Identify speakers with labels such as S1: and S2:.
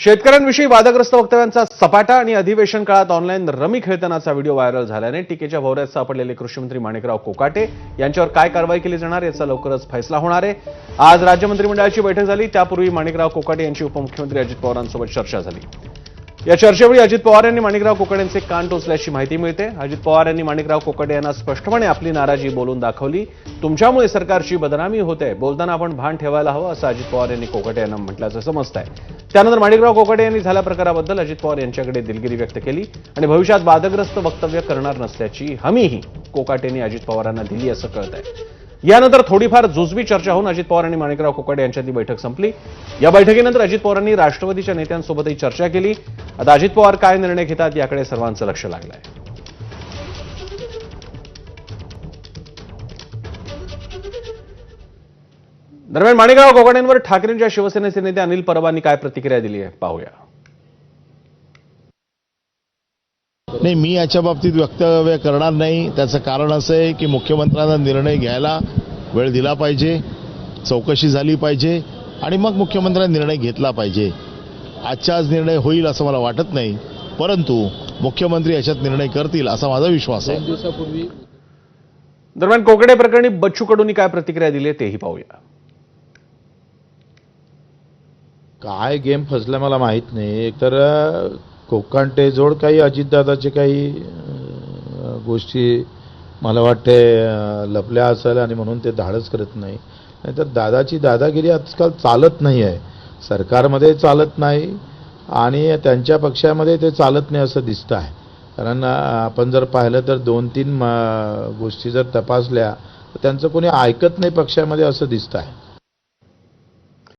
S1: शेतकऱ्यांविषयी वादग्रस्त वक्तव्यांचा सपाटा आणि अधिवेशन काळात ऑनलाईन रमी खेळतानाचा व्हिडिओ व्हायरल झाल्याने टीकेच्या भोवऱ्यात सापडलेले कृषी मंत्री माणिकराव कोकाटे यांच्यावर काय कारवाई केली जाणार याचा लवकरच फैसला होणार आहे. आज राज्य मंत्रिमंडळाची बैठक झाली. त्यापूर्वी माणिकराव कोकाटे यांची उपमुख्यमंत्री अजित पवारांसोबत चर्चा झाली. या चर्चेवेळी अजित पवार यांनी माणिकराव कोकाटेंचे कान टोचल्याची माहिती मिळते. अजित पवार यांनी माणिकराव कोकाटे यांना स्पष्टपणे आपली नाराजी बोलून दाखवली. तुमच्यामुळे सरकारची बदनामी होते. बोलताना आपण भान ठेवायला हवं असं अजित पवार यांनी कोकाटे यांना म्हटल्याचं समजत आहे त्यानंतर माणिकराव कोकाटे यांनी झाल्या प्रकाराबद्दल अजित पवार यांच्याकडे दिलगिरी व्यक्त केली आणि भविष्यात वादग्रस्त वक्तव्य करणार नसल्याची हमीही कोकाटेंनी अजित पवारांना दिली असं कळत आहे यानंतर थोडीफार जुजबी चर्चा होऊन अजित पवार आणि माणिकराव कोकाटे यांच्यातली बैठक संपली. या बैठकीनंतर अजित पवारांनी राष्ट्रवादीच्या नेत्यांसोबतही चर्चा केली. आता अजित पवार काय निर्णय घेतात याकडे सर्वांचं लक्ष लागलं आहे दरम्यान माणिकराव कोकाटेंवर ठाकरेंच्या शिवसेनेचे नेते अनिल परबांनी काय प्रतिक्रिया दिली आहे? पाहूया.
S2: नाही मी याच्या बाबतीत वक्तव्य करणार नाही. त्याचं कारण असं आहे की मुख्यमंत्र्यांना निर्णय घ्यायला वेळ दिला पाहिजे चौकशी झाली पाहिजे आणि मग मुख्यमंत्र्यांनी निर्णय घेतला पाहिजे. आजच्या आज निर्णय होईल असं मला वाटत नाही परंतु मुख्यमंत्री याच्यात निर्णय करतील असा माझा विश्वास आहे.
S3: दिवसापूर्वी
S1: दरम्यान कोकडे प्रकरणी बच्चू कडूंनी काय प्रतिक्रिया दिली आहे तेही पाहूया.
S3: काय गेम फसला मला माहीत नाही. एकतर कोकण कोकांटे जोड काही अजितदादाचे काही गोष्टी मला वाटते लपल्या असेल आणि म्हणून ते धाडस करत नाही. नाहीतर दादाची दादागिरी आजकाल चालत नाही आहे. सरकारमध्ये चालत नाही आणि त्यांच्या पक्षामध्ये ते चालत नाही असं दिसतं आहे. कारण आपण जर पाहिलं तर दोन तीन गोष्टी जर तपासल्या तर त्यांचं कोणी ऐकत नाही पक्षामध्ये असं दिसतं आहे.